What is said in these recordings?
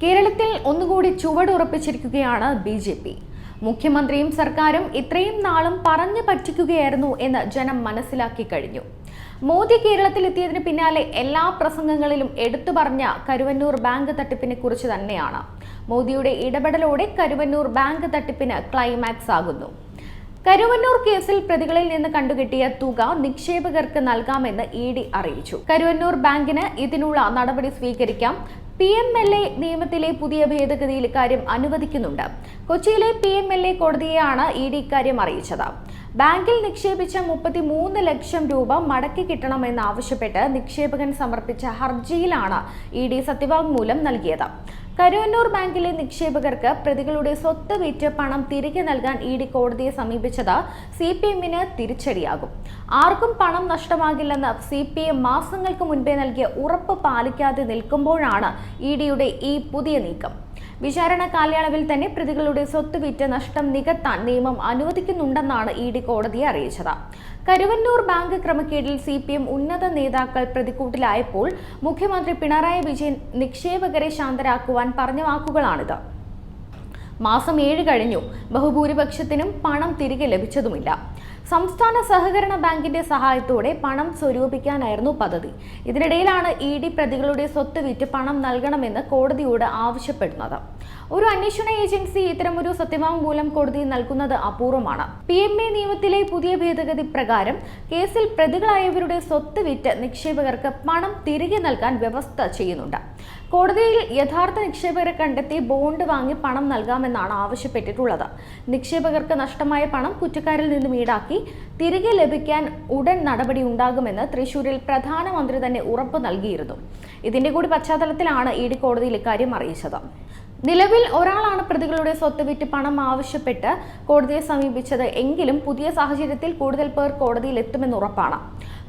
കേരളത്തിൽ ഒന്നുകൂടി ചുവടുറപ്പിച്ചിരിക്കുകയാണ് B J P. മുഖ്യമന്ത്രിയും സർക്കാരും ഇത്രയും നാളും പറഞ്ഞു പറ്റിക്കുകയായിരുന്നു എന്ന് ജനം മനസ്സിലാക്കി കഴിഞ്ഞു. മോദി കേരളത്തിൽ എത്തിയതിന് പിന്നാലെ എല്ലാ പ്രസംഗങ്ങളിലും എടുത്തു പറഞ്ഞ കരുവന്നൂർ ബാങ്ക് തട്ടിപ്പിനെ കുറിച്ച് തന്നെയാണ്. മോദിയുടെ ഇടപെടലോടെ കരുവന്നൂർ ബാങ്ക് തട്ടിപ്പിന് ക്ലൈമാക്സ് ആകുന്നു. കരുവന്നൂർ കേസിൽ പ്രതികളിൽ നിന്ന് കണ്ടുകിട്ടിയ തുക നിക്ഷേപകർക്ക് നൽകാമെന്ന് ഇ ഡി അറിയിച്ചു. കരുവന്നൂർ ബാങ്കിന് ഇതിനുള്ള നടപടി സ്വീകരിക്കാം. പി എം എൽ എ നിയമത്തിലെ പുതിയ ഭേദഗതിയിൽ ഇക്കാര്യം അനുവദിക്കുന്നുണ്ട്. കൊച്ചിയിലെ പി എം എൽ എ കോടതിയെയാണ് ഇ ഡി ഇക്കാര്യം അറിയിച്ചത്. ബാങ്കിൽ നിക്ഷേപിച്ച മുപ്പത്തിമൂന്ന് ലക്ഷം രൂപ മടക്കി കിട്ടണമെന്നാവശ്യപ്പെട്ട് നിക്ഷേപകൻ സമർപ്പിച്ച ഹർജിയിലാണ് ഇ ഡി സത്യവാങ്മൂലം നൽകിയത്. കരുവന്നൂർ ബാങ്കിലെ നിക്ഷേപകർക്ക് പ്രതികളുടെ സ്വത്ത് വിറ്റ് പണം തിരികെ നൽകാൻ ഇ ഡി കോടതിയെ സമീപിച്ചത് സി പി എമ്മിന് തിരിച്ചടിയാകും. ആർക്കും പണം നഷ്ടമാകില്ലെന്ന് സി പി എം മാസങ്ങൾക്ക് മുൻപേ നൽകിയ ഉറപ്പ് പാലിക്കാതെ നിൽക്കുമ്പോഴാണ് ഇ ഡിയുടെ ഈ പുതിയ നീക്കം. വിചാരണ കാലയളവിൽ തന്നെ പ്രതികളുടെ സ്വത്ത് വിറ്റ് നഷ്ടം നികത്താൻ നിയമം അനുവദിക്കുന്നുണ്ടെന്നാണ് ഇ ഡി കോടതിയെ അറിയിച്ചത്. കരുവന്നൂർ ബാങ്ക് ക്രമക്കേടിൽ സി പി എം ഉന്നത നേതാക്കൾ പ്രതിക്കൂട്ടിലായപ്പോൾ മുഖ്യമന്ത്രി പിണറായി വിജയൻ നിക്ഷേപകരെ ശാന്തരാക്കുവാൻ പറഞ്ഞ വാക്കുകളാണിത്. മാസം ഏഴ് കഴിഞ്ഞു. ബഹുഭൂരിപക്ഷത്തിനും പണം തിരികെ ലഭിച്ചതുമില്ല. സംസ്ഥാന സഹകരണ ബാങ്കിന്റെ സഹായത്തോടെ പണം സ്വരൂപിക്കാനായിരുന്നു പദ്ധതി. ഇതിനിടയിലാണ് ഇ ഡി പ്രതികളുടെ സ്വത്ത് വിറ്റ് പണം നൽകണമെന്ന് കോടതിയോട് ആവശ്യപ്പെടുന്നത്. ഒരു അന്വേഷണ ഏജൻസി ഇത്തരമൊരു സത്യവാങ്മൂലം കോടതി നൽകുന്നത് അപൂർവമാണ്. പി എം എ നിയമത്തിലെ പുതിയ ഭേദഗതി പ്രകാരം കേസിൽ പ്രതികളായവരുടെ സ്വത്ത് വിറ്റ് നിക്ഷേപകർക്ക് പണം തിരികെ നൽകാൻ വ്യവസ്ഥ ചെയ്യുന്നുണ്ട്. കോടതിയിൽ യഥാർത്ഥ നിക്ഷേപകരെ കണ്ടെത്തി ബോണ്ട് വാങ്ങി പണം നൽകാമെന്നാണ് ആവശ്യപ്പെട്ടിട്ടുള്ളത്. നിക്ഷേപകർക്ക് നഷ്ടമായ പണം കുറ്റക്കാരിൽ നിന്നും ഈടാക്കി തിരികെ ലഭിക്കാൻ ഉടൻ നടപടി ഉണ്ടാകുമെന്ന് തൃശൂരിൽ പ്രധാനമന്ത്രി തന്നെ ഉറപ്പ് നൽകിയിരുന്നു. ഇതിന്റെ കൂടി പശ്ചാത്തലത്തിലാണ് ഇ ഡി കോടതിയിൽ ഇക്കാര്യം അറിയിച്ചത്. നിലവിൽ ഒരാളാണ് പ്രതികളുടെ സ്വത്ത് വിറ്റ് പണം ആവശ്യപ്പെട്ട് കോടതിയെ സമീപിച്ചത്. എങ്കിലും പുതിയ സാഹചര്യത്തിൽ കൂടുതൽ പേർ കോടതിയിൽ എത്തുമെന്ന് ഉറപ്പാണ്.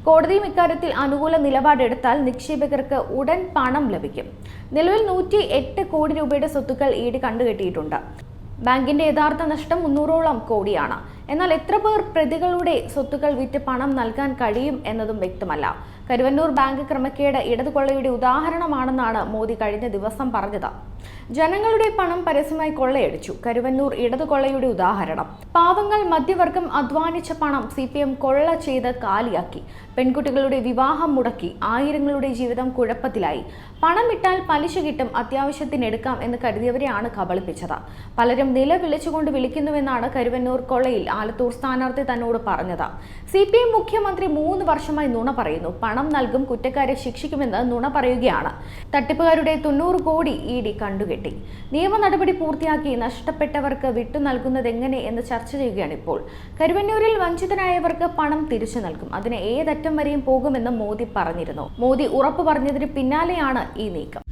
കോടതിയും ഇക്കാര്യത്തിൽ അനുകൂല നിലപാടെടുത്താൽ നിക്ഷേപകർക്ക് ഉടൻ പണം ലഭിക്കും. നിലവിൽ നൂറ്റി എട്ട് കോടി രൂപയുടെ സ്വത്തുക്കൾ ഈട് കണ്ടുകെട്ടിയിട്ടുണ്ട്. ബാങ്കിന്റെ യഥാർത്ഥ നഷ്ടം മുന്നൂറോളം കോടിയാണ്. എന്നാൽ എത്ര പേർ പ്രതികളുടെ സ്വത്തുക്കൾ വിറ്റ് പണം നൽകാൻ കഴിയും എന്നതും വ്യക്തമല്ല. കരുവന്നൂർ ബാങ്ക് ക്രമക്കേട് ഇടതുകൊള്ളയുടെ ഉദാഹരണമാണെന്നാണ് മോദി കഴിഞ്ഞ ദിവസം പറഞ്ഞത്. ജനങ്ങളുടെ പണം പരസ്യമായി കൊള്ളയടിച്ചു. കരുവന്നൂർ ഇടതുകൊള്ളയുടെ ഉദാഹരണം. പാവങ്ങൾ മധ്യവർഗം അധ്വാനിച്ച പണം സി പി എം കൊള്ള ചെയ്ത് കാലിയാക്കി. പെൺകുട്ടികളുടെ വിവാഹം മുടക്കി. ആയിരങ്ങളുടെ ജീവിതം കുഴപ്പത്തിലായി. പണം ഇട്ടാൽ പലിശ കിട്ടും. അത്യാവശ്യത്തിനെടുക്കാം എന്ന് കരുതിയവരെയാണ് കബളിപ്പിച്ചത്. പലരും നില വിളിച്ചുകൊണ്ട് വിളിക്കുന്നുവെന്നാണ് കരുവന്നൂർ കൊള്ളയിൽ ആലത്തൂർ സ്ഥാനാർത്ഥി തന്നോട് പറഞ്ഞതാ. സി പി എം മുഖ്യമന്ത്രി മൂന്ന് വർഷമായി നുണ പറയുന്നു. പണം നൽകും കുറ്റക്കാരെ ശിക്ഷിക്കുമെന്ന് നുണ പറയുകയാണ്. തട്ടിപ്പുകാരുടെ തൊണ്ണൂറ് കോടി ഇ ഡി കണ്ടുകെട്ടി. നിയമ നടപടി പൂർത്തിയാക്കി നഷ്ടപ്പെട്ടവർക്ക് വിട്ടു നൽകുന്നത് എങ്ങനെ എന്ന് ചർച്ച ചെയ്യുകയാണ് ഇപ്പോൾ. കരുവന്നൂരിൽ വഞ്ചിതനായവർക്ക് പണം തിരിച്ചു നൽകും. അതിന് ഏതറ്റം വരെയും പോകുമെന്ന് മോദി പറഞ്ഞിരുന്നു. മോദി ഉറപ്പ് പറഞ്ഞതിന് പിന്നാലെയാണ് ഈ നീക്കം.